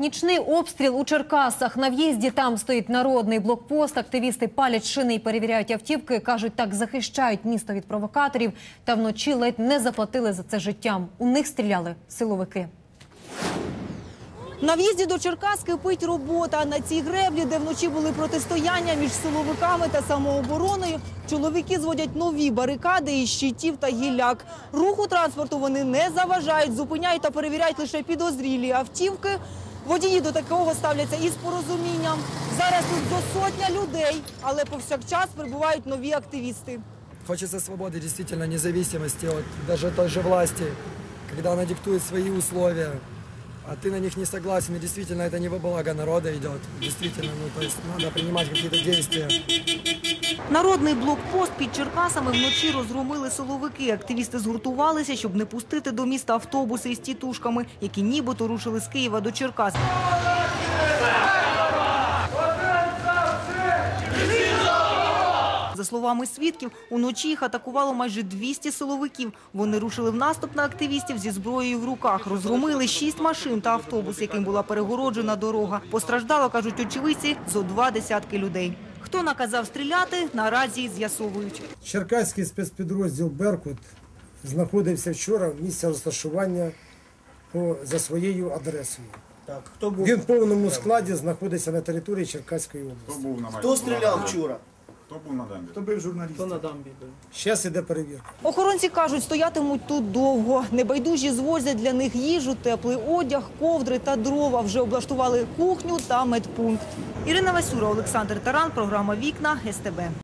Нічний обстріл у Черкасах. На в'їзді там стоїть народний блокпост. Активісти палять шини і перевіряють автівки. Кажуть, так захищають місто від провокаторів. Та вночі ледь не заплатили за це життям. У них стріляли силовики. На в'їзді до Черкас кипить робота. На цій греблі, де вночі були протистояння між силовиками та самообороною, чоловіки зводять нові барикади із щитів та гілляк. Руху транспорту вони не заважають, зупиняють та перевіряють лише підозрілі автівки. Водії до такого ставляться із порозумінням. Зараз тут до сотня людей, але повсякчас прибувають нові активісти. Хочется свободы, действительно, независимости от даже той же власти, когда она диктует свои а ты на них не согласен, и действительно это не во благо народа идет. Действительно, ну то есть надо принимать какие-то действия. Народний блокпост під Черкасами вночі розгромили силовики. Активісти згуртувалися, щоб не пустити до міста автобуси із тітушками, які нібито рушили з Києва до Черкас. За словами свідків, уночі їх атакувало майже 200 силовиків. Вони рушили в наступ на активістів зі зброєю в руках. Розгромили шість машин та автобус, яким була перегороджена дорога. Постраждало, кажуть очевидці, зо два десятки людей. Хто наказав стріляти, наразі з'ясовують. Черкаський спецпідрозділ «Беркут» знаходився вчора в місці розташування по, за своєю адресою. Так, хто був, Він в повному складі знаходиться на території Черкаської Хто області. був на хто стріляв вчора? Хто був на дамбі? Хто був журналіст? Хто на Зараз іде перевірка. Охоронці кажуть, стоятимуть тут довго. Небайдужі звозять для них їжу, теплий одяг, ковдри та дрова. Вже облаштували кухню та медпункт. Ірина Васюра, Олександр Таран, програма «Вікна», СТБ.